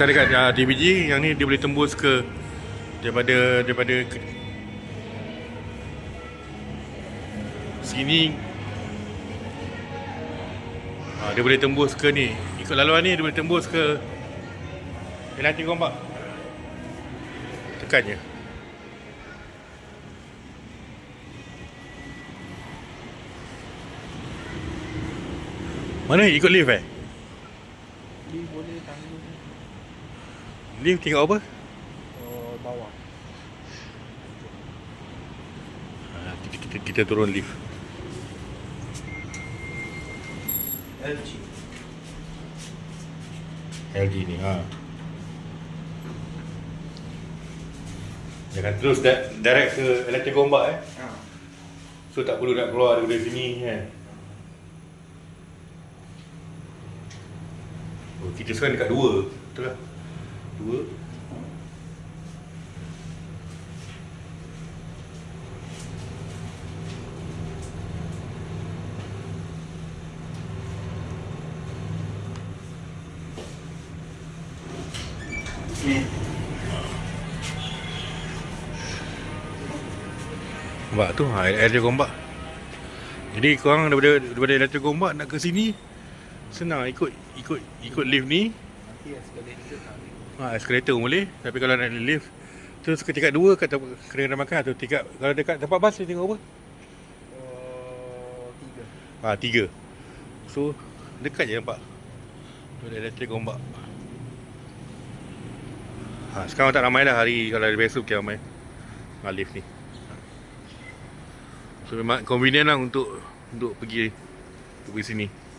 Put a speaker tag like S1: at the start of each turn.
S1: sekarang dekat uh, DBG yang ni dia boleh tembus ke daripada daripada ke, sini. Uh, dia boleh tembus ke ni? Ikut laluan ni dia boleh tembus ke? Penalti gombak. Tekan je mana ikut lift eh?
S2: Dia boleh tanggung
S1: lift tingkat apa
S2: uh, bawah.
S1: Ha, kita, kita, kita turun lift.
S2: LG.
S1: LG ni ha. Jangan terus da- direct ke elektrik gombak eh.
S2: Ha.
S1: So tak perlu nak keluar daripada sini kan. Oh, kita sekarang dekat dua. Betul lah. Dua.
S2: Ni.
S1: Nampak tu ha, elektrik gombak. Jadi korang daripada daripada elektrik gombak nak ke sini senang ikut ikut ikut lift ni.
S2: Nanti escalator tak boleh.
S1: Ha, escalator pun boleh. Tapi kalau nak naik lift Terus ke tingkat 2 kata kena makan atau tingkat Kalau dekat tempat bas dia tengok apa?
S2: Uh, tiga.
S1: Ha, 3 So dekat je nampak. Tu ada elektrik gombak ha, Sekarang tak ramai dah. Hari Kalau hari besok mungkin ramai. Ha, Lift ni. So memang convenient lah untuk Untuk pergi Untuk pergi sini